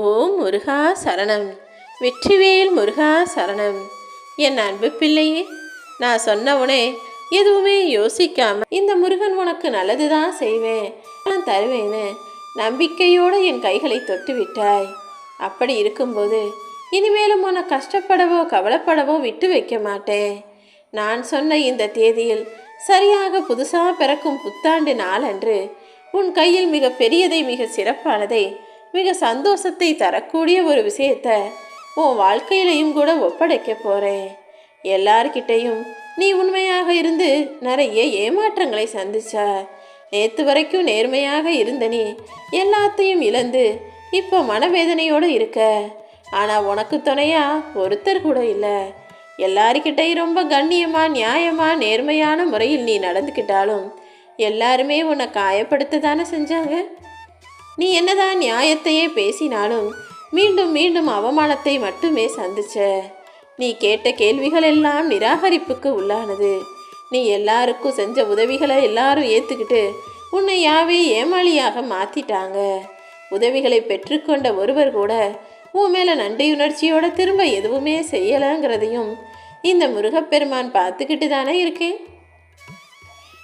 ஓம் முருகா சரணம். வெற்றிவேல் முருகா சரணம். என் அன்பு பிள்ளையே நான் சொன்ன உடனே எதுவுமே யோசிக்காம இந்த முருகன் உனக்கு நல்லதுதான் செய்வேன். நான் தருவேன்னு நம்பிக்கையோடு என் கைகளை தொட்டு விட்டாய். அப்படி இருக்கும்போது இனிமேலும் உன்னை கஷ்டப்படவோ கவலைப்படவோ விட்டு வைக்க மாட்டேன். நான் சொன்ன இந்த தேதியில் சரியாக புதுசாக பிறக்கும் புத்தாண்டு நாளன்று உன் கையில் மிக பெரியதை மிக சிறப்பானதை மிக சந்தோஷத்தை தரக்கூடிய ஒரு விஷயத்தை உன் வாழ்க்கையிலையும் கூட ஒப்படைக்க போகிறேன் எல்லார்கிட்டையும் நீ உண்மையாக இருந்து நிறைய ஏமாற்றங்களை சந்திச்ச. நேற்று வரைக்கும் நேர்மையாக இருந்த நீ எல்லாத்தையும் இழந்து இப்போ மனவேதனையோடு இருக்க. ஆனால் உனக்கு துணையா ஒருத்தர் கூட இல்லை. எல்லாருக்கிட்டையும் ரொம்ப கண்ணியமாக நியாயமாக நேர்மையான முறையில் நீ நடந்துக்கிட்டாலும் எல்லாருமே உன்னை காயப்படுத்த தானே செஞ்சாங்க? நீ என்னதான் நியாயத்தையே பேசினாலும் மீண்டும் மீண்டும் அவமானத்தை மட்டுமே சந்திச்ச. நீ கேட்ட கேள்விகள் எல்லாம் நிராகரிப்புக்கு உள்ளானது. நீ எல்லாருக்கும் செஞ்ச உதவிகளை எல்லாரும் ஏற்றுக்கிட்டு உன்னை யாவே ஏமாளியாக மாற்றிட்டாங்க உதவிகளை பெற்றுக்கொண்ட ஒருவர் கூட உன் மேலே நன்றியுணர்ச்சியோட திரும்ப எதுவுமே செய்யலைங்கிறதையும் இந்த முருகப்பெருமான் பார்த்துக்கிட்டு தானே இருக்கேன்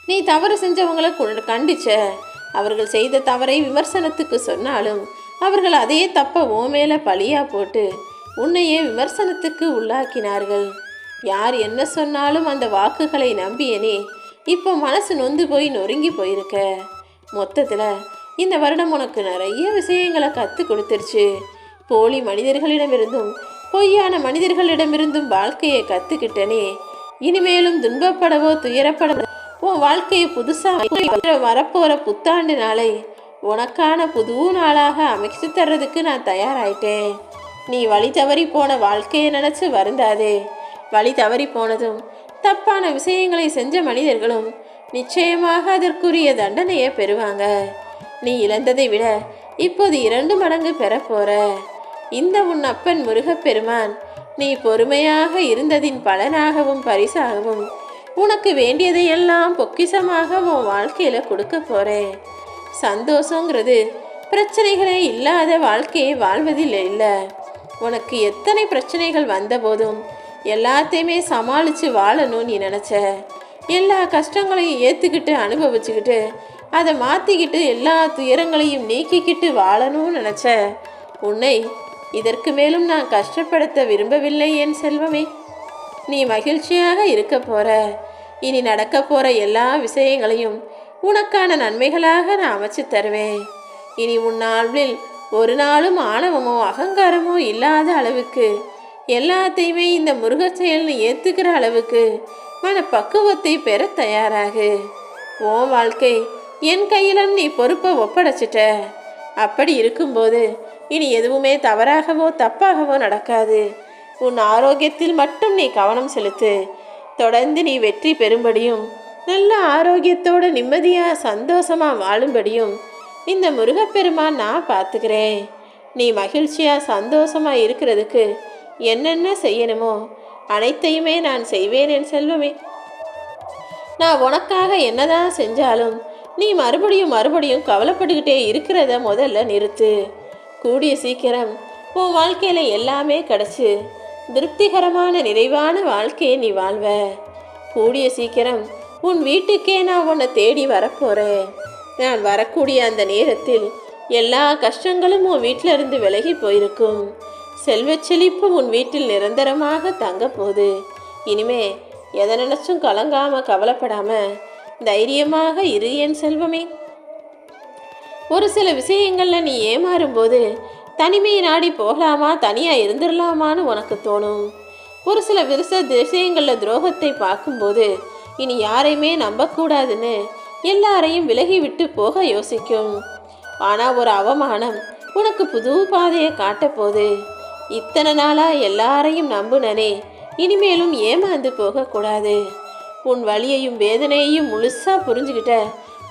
நீ தவறு செஞ்சவங்களை கு- கண்டிச்ச. அவர்கள் செய்த தவறை விமர்சனத்துக்கு சொன்னாலும் அவர்கள் அதே தப்ப ஓ பழியா போட்டு உன்னையே விமர்சனத்துக்கு உள்ளாக்கினார்கள். யார் என்ன சொன்னாலும் அந்த வாக்குகளை நம்பியனே இப்போ மனசு நொந்து போய் நொறுங்கி போயிருக்க. மொத்தத்தில் இந்த வருடம் உனக்கு நிறைய விஷயங்களை கற்றுக் கொடுத்துருச்சு. போலி மனிதர்களிடமிருந்தும் பொய்யான மனிதர்களிடமிருந்தும் வாழ்க்கையை கற்றுக்கிட்டனே இனிமேலும் துன்பப்படவோ துயரப்படவோ உன் வாழ்க்கையை புதுசாக வரப்போகிற புத்தாண்டு நாளை உனக்கான புது நாளாக அமைச்சு தர்றதுக்கு நான் தயாராயிட்டேன். நீ வழி தவறி போன வாழ்க்கையை நினச்சி வருந்தாதே. வழி தவறி போனதும் தப்பான விஷயங்களை செஞ்ச மனிதர்களும் நிச்சயமாக அதற்குரிய தண்டனையை பெறுவாங்க. நீ இழந்ததை விட இப்போது இரண்டு மடங்கு பெறப்போற இந்த உன் அப்பன் முருகப்பெருமான் நீ பொறுமையாக இருந்ததின் பலனாகவும் பரிசாகவும் உனக்கு வேண்டியதையெல்லாம் பொக்கிஷமாக உன் வாழ்க்கையில கொடுக்க போறேன். சந்தோஷங்கிறது பிரச்சனைகளே இல்லாத வாழ்க்கையை வாழ்வதில் இல்லை. உனக்கு எத்தனை பிரச்சனைகள் வந்தபோதும் எல்லாத்தையுமே சமாளித்து வாழணும்னு நீ நினச்ச. எல்லா கஷ்டங்களையும் ஏற்றுக்கிட்டு அனுபவிச்சுக்கிட்டு அதை மாற்றிக்கிட்டு எல்லா துயரங்களையும் நீக்கிக்கிட்டு வாழணும்னு நினச்ச. உன்னை இதற்கு மேலும் நான் கஷ்டப்படுத்த விரும்பவில்லை என் செல்வமே. நீ மகிழ்ச்சியாக இருக்க போகிற இனி நடக்க போற எல்லா விஷயங்களையும் உனக்கான நன்மைகளாக நான் அமைச்சு தருவேன். இனி உன் நாளில் ஒரு நாளும் ஆணவமோ அகங்காரமோ இல்லாத அளவுக்கு எல்லாத்தையுமே இந்த முருகச் செயல்னு ஏத்துக்கிற அளவுக்கு மன பக்குவத்தை பெற தயாராகு. உன் வாழ்க்கை என் கையில நீ பொறுப்பை ஒப்படைச்சிட்ட. அப்படி இருக்கும்போது இனி எதுவுமே தவறாகவோ தப்பாகவோ நடக்காது. உன் ஆரோக்கியத்தில் மட்டும் நீ கவனம் செலுத்து. தொடர்ந்து நீ வெற்றி பெறும்படியும் நல்ல ஆரோக்கியத்தோட நிம்மதியாக சந்தோஷமாக வாழும்படியும் இந்த முருகப்பெருமான் நான் பார்த்துக்கிறேன். நீ மகிழ்ச்சியாக சந்தோஷமாக இருக்கிறதுக்கு என்னென்ன செய்யணுமோ அனைத்தையுமே நான் செய்வேன் என் செல்வமே. நான் உனக்காக என்னதான் செஞ்சாலும் நீ மறுபடியும் மறுபடியும் கவலைப்பட்டுக்கிட்டே இருக்கிறத முதல்ல நிறுத்து. கூடிய சீக்கிரம் உன் வாழ்க்கையில் எல்லாமே கிடச்சி திருப்திகரமான நிறைவான வாழ்க்கையை நீ வாழ்வ. கூடிய சீக்கிரம் உன் வீட்டுக்கே நான் உன்னை தேடி வரப்போகிறேன் நான் வரக்கூடிய அந்த நேரத்தில் எல்லா கஷ்டங்களும் உன் வீட்டில இருந்து விலகி போயிருக்கும். செல்வச் செழிப்பு உன் வீட்டில் நிரந்தரமாக தங்க போகுது. இனிமே எதை நினைச்சும் கலங்காம கவலைப்படாம தைரியமாக இரு என் செல்வமே. ஒரு சில விஷயங்களில் நீ ஏமாறும்போது தனிமையை நாடி போகலாமா? தனியாக இருந்துடலாமான்னு உனக்கு தோணும். ஒரு சில விருச விஷயங்களில் துரோகத்தை பார்க்கும்போது இனி யாரையுமே நம்பக்கூடாதுன்னு எல்லாரையும் விலகி விட்டு போக யோசிக்கும். ஆனால் ஒரு அவமானம் உனக்கு புது பாதையை காட்டப் போகுது இத்தனை நாளாக எல்லாரையும் நம்புனனே இனிமேலும் ஏமாந்து போகக்கூடாது. உன் வலியையும் வேதனையையும் முழுசா புரிஞ்சுக்கிட்ட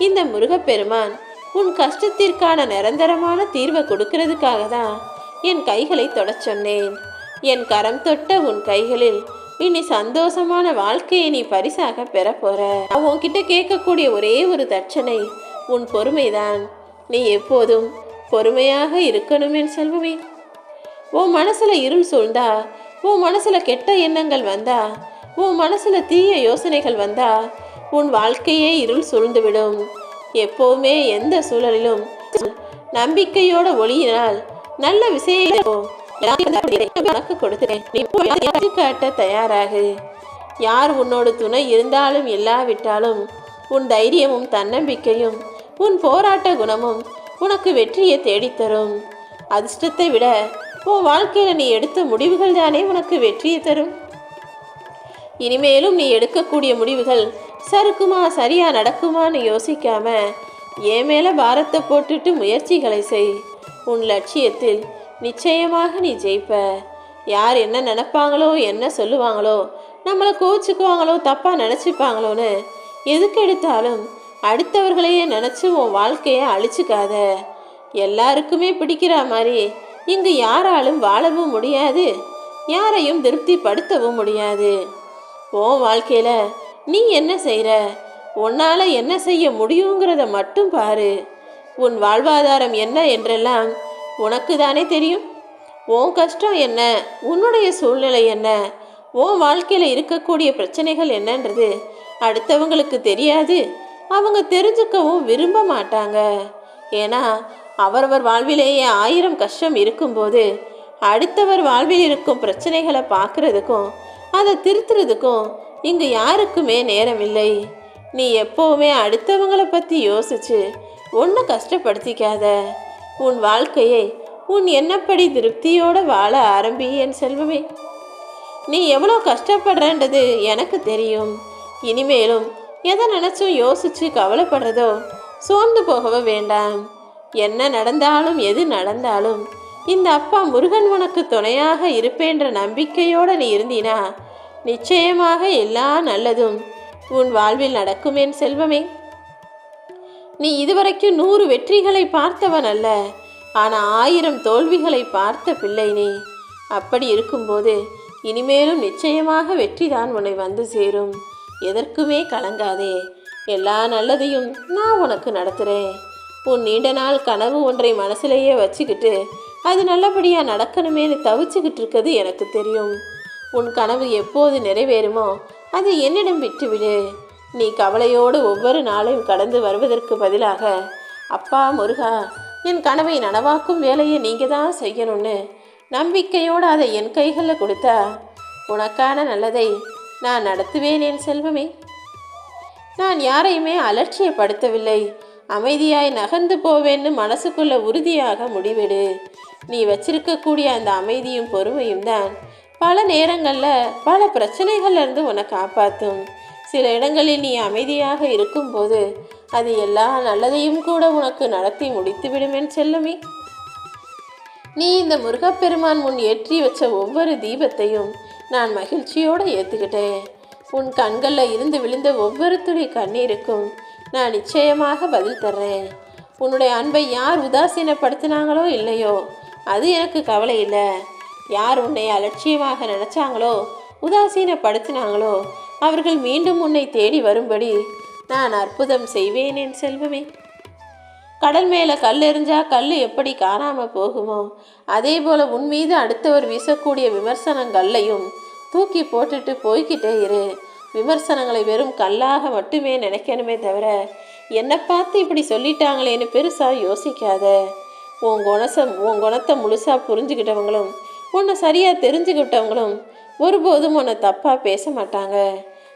இந்த முருகப்பெருமான் உன் கஷ்டத்திற்கான நிரந்தரமான தீர்வை கொடுக்கறதுக்காக தான் என் கைகளை தொடச் சொன்னேன். என் கரம் தொட்ட உன் கைகளில் இனி சந்தோஷமான வாழ்க்கையை நீ பரிசாக பெற. போற உன்கிட்ட கேட்கக்கூடிய ஒரே ஒரு தட்சணை உன் பொறுமைதான். நீ எப்போதும் பொறுமையாக இருக்கணும் என் செல்வமே. உன் மனசுல இருள் சூழ்ந்தா உன் மனசுல கெட்ட எண்ணங்கள் வந்தா உன் மனசுல தீய யோசனைகள் வந்தா உன் வாழ்க்கையே இருள் சூழ்ந்துவிடும். எப்போவுமே எந்த சூழலிலும் நம்பிக்கையோட ஒளியினால் நல்ல விஷயம் உனக்கு கொடுத்தேன் நீ காட்ட தயாராகு? யார் உன்னோடு துணை இருந்தாலும் இல்லாவிட்டாலும் உன் தைரியமும் தன்னம்பிக்கையும் உன் போராட்ட குணமும் உனக்கு வெற்றியை தேடித்தரும். அதிர்ஷ்டத்தை விட உன் வாழ்க்கையில நீ எடுத்த முடிவுகள் தானே உனக்கு வெற்றியை தரும். இனிமேலும் நீ எடுக்கக்கூடிய முடிவுகள் சறுக்குமா சரியா நடக்குமான்னு யோசிக்காம என் மேல பாரத்தை போட்டுட்டு முயற்சிகளை செய். உன் லட்சியத்தில் நிச்சயமாக நீ ஜெயிப்ப. யார் என்ன நினைப்பாங்களோ என்ன சொல்லுவாங்களோ நம்மளை கோச்சுக்குவாங்களோ தப்பா நினச்சிப்பாங்களோன்னு எதுக்கு எடுத்தாலும் அடுத்தவர்களையே நினச்சி உன் வாழ்க்கையை அழிச்சுக்காத. எல்லாருக்குமே பிடிக்கிற மாதிரி இங்கு யாராலும் வாழவும் முடியாது. யாரையும் திருப்திப்படுத்தவும் முடியாது. உன் வாழ்க்கையில நீ என்ன செய்கிற உன்னால் என்ன செய்ய முடியுங்கிறத மட்டும் பாரு. உன் வாழ்வாதாரம் என்ன என்றெல்லாம் உனக்கு தானே தெரியும்? உன் கஷ்டம் என்ன? உன்னுடைய சூழ்நிலை என்ன? உன் வாழ்க்கையில் இருக்கக்கூடிய பிரச்சனைகள் என்னன்றது அடுத்தவங்களுக்கு தெரியாது. அவங்க தெரிஞ்சுக்கவும் விரும்ப மாட்டாங்க. ஏன்னா அவரவர் வாழ்விலேயே ஆயிரம் கஷ்டம் இருக்கும்போது அடுத்தவர் வாழ்வில் இருக்கும் பிரச்சனைகளை பார்க்குறதுக்கும் அதை திருத்துறதுக்கும் இங்கு யாருக்குமே நேரமில்லை. நீ எப்போவுமே அடுத்தவங்களை பற்றி யோசிச்சு ஒன்றும் கஷ்டப்படுத்திக்காத. உன் வாழ்க்கையை உன் என்னப்படி திருப்தியோடு வாழ ஆரம்பி என் செல்வமே. நீ எவ்வளோ கஷ்டப்படுறன்றது எனக்கு தெரியும். இனிமேலும் எதை நினச்சும் யோசிச்சு கவலைப்படுறதோ சோர்ந்து போகவே வேண்டாம். என்ன நடந்தாலும் எது நடந்தாலும் இந்த அப்பா முருகன் உனக்கு துணையாக இருப்பேன்ற நம்பிக்கையோடு நீ இருந்தினா நிச்சயமாக எல்லா நல்லதும் உன் வாழ்வில் நடக்கும் என் செல்வமே. நீ இதுவரைக்கும் நூறு வெற்றிகளை பார்த்தவன் அல்ல ஆனால் ஆயிரம் தோல்விகளை பார்த்த பிள்ளை நீ. அப்படி இருக்கும்போது இனிமேலும் நிச்சயமாக வெற்றிதான் உன்னை வந்து சேரும். எதற்குமே கலங்காதே. எல்லா நல்லதையும் நான் உனக்கு நடத்துகிறேன் உன் நீண்ட நாள் கனவு ஒன்றை மனசுலேயே வச்சுக்கிட்டு அது நல்லபடியாக நடக்கணுமேனு தவிச்சுக்கிட்டு இருக்கிறது எனக்கு தெரியும். உன் கனவு எப்போது நிறைவேறுமோ அதை என்னிடம் விட்டுவிடு. நீ கவலையோடு ஒவ்வொரு நாளையும் கடந்து வருவதற்கு பதிலாக அப்பா முருகா என் கனவை நனவாக்கும் வேலையை நீங்கள் தான் செய்யணும்னு நம்பிக்கையோடு அதை என் கைகளில் கொடுத்தா உனக்கான நல்லதை நான் நடத்துவேன் என் செல்வமே. நான் யாரையுமே அலட்சியப்படுத்தவில்லை. அமைதியாய் நகர்ந்து போவேன்னு மனசுக்குள்ள உறுதியாக முடிவிடு. நீ வச்சிருக்கக்கூடிய அந்த அமைதியும் பொறுமையும் தான் பல நேரங்களில் பல பிரச்சனைகள்லேருந்து உன்னை காப்பாற்றும் சில இடங்களில் நீ அமைதியாக இருக்கும்போது அது எல்லா நல்லதையும் கூட உனக்கு நடத்தி முடித்துவிடும் என் செல்லமே. நீ இந்த முருகப்பெருமான் முன் ஏற்றி வச்ச ஒவ்வொரு தீபத்தையும் நான் மகிழ்ச்சியோடு ஏற்றுக்கிட்டேன் உன் கண்களில் இருந்து விழுந்த ஒவ்வொரு துளி கண்ணீருக்கும் நான் நிச்சயமாக பதில் தர்றேன். உன்னுடைய அன்பை யார் உதாசீனப்படுத்தினாங்களோ இல்லையோ அது எனக்கு கவலை இல்லை. யார் உன்னை அலட்சியமாக நினைச்சாங்களோ உதாசீனப்படுத்தினாங்களோ அவர்கள் மீண்டும் உன்னை தேடி வரும்படி நான் அற்புதம் செய்வேன் என் செல்வமே. கடல் மேலே கல் எறிஞ்சா கல் எப்படி காணாமல் போகுமோ அதே போல உன் மீது அடுத்தவர் வீசக்கூடிய விமர்சனங்கள்லையும் தூக்கி போட்டுட்டு போய்கிட்டே இரு. விமர்சனங்களை வெறும் கல்லாக மட்டுமே நினைக்கணுமே தவிர என்னை பார்த்து இப்படி சொல்லிட்டாங்களேன்னு பெருசாக யோசிக்காத. உன் குணசம் உன் குணத்தை முழுசாக புரிஞ்சுக்கிட்டவங்களும் உன்னை சரியாக தெரிஞ்சுக்கிட்டவங்களும் ஒருபோதும் உன்னை தப்பாக பேச மாட்டாங்க.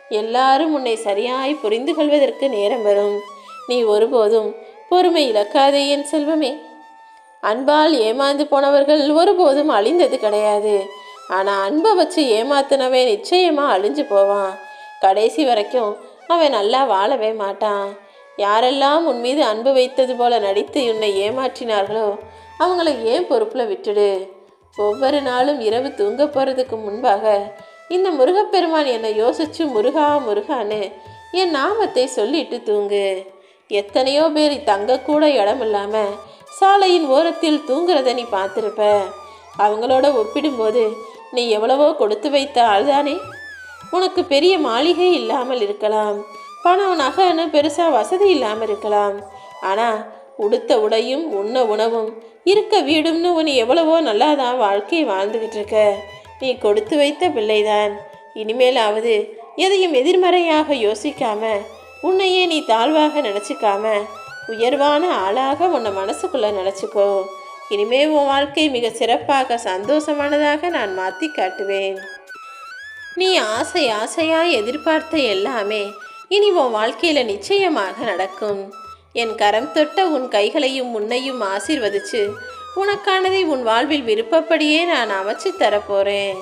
எல்லாரும் உன்னை சரியாய் புரிந்து கொள்வதற்கு நேரம் வரும். நீ ஒருபோதும் பொறுமை இழக்காதே என் செல்வமே. அன்பால் ஏமாந்து போனவர்கள் ஒருபோதும் அழிந்தது கிடையாது. ஆனால் அன்பை வச்சு ஏமாத்தினவன் நிச்சயமாக அழிஞ்சு போவான். கடைசி வரைக்கும் அவன் நல்லா வாழவே மாட்டான். யாரெல்லாம் உன் மீது அன்பு வைத்தது போல நடித்து உன்னை ஏமாற்றினார்களோ அவங்கள ஏன் பொறுப்பில் விட்டுடு? ஒவ்வொரு நாளும் இரவு தூங்க போகிறதுக்கு முன்பாக இந்த முருகப்பெருமான் என்னை யோசிச்சு முருகா முருகான்னு என் நாமத்தை சொல்லிட்டு தூங்கு. எத்தனையோ பேர் தங்கக்கூட இடம் இல்லாமல் சாலையின் ஓரத்தில் தூங்குறத நீ பார்த்துருப்ப. அவங்களோட ஒப்பிடும்போது நீ எவ்வளவோ கொடுத்து வைத்த ஆள்தானே. உனக்கு பெரிய மாளிகை இல்லாமல் இருக்கலாம். பணம் நகைன்னு பெருசாக வசதி இல்லாமல் இருக்கலாம். ஆனால் உடுத்த உடையும் உண்ண உணவும். இருக்க வீடும்னு உன்னை எவ்வளவோ நல்லா தான் வாழ்க்கையை வாழ்ந்துக்கிட்டு இருக்க நீ கொடுத்து வைத்த பிள்ளைதான். இனிமேலாவது எதையும் எதிர்மறையாக யோசிக்காம உன்னையே நீ தாழ்வாக நினச்சிக்காம உயர்வான ஆளாக உன்னை மனசுக்குள்ளே நினச்சிக்கோ. இனிமே உன் வாழ்க்கை மிக சிறப்பாக சந்தோஷமானதாக நான் மாற்றி காட்டுவேன். நீ ஆசை ஆசையாய் எதிர்பார்த்த எல்லாமே இனி உன் வாழ்க்கையில் நிச்சயமாக நடக்கும். என் கரம் தொட்ட உன் கைகளையும் உன்னையும் ஆசிர்வதிச்சு உனக்கானதை உன் வாழ்வில் விருப்பப்படியே நான் அமைச்சு தரப்போறேன்.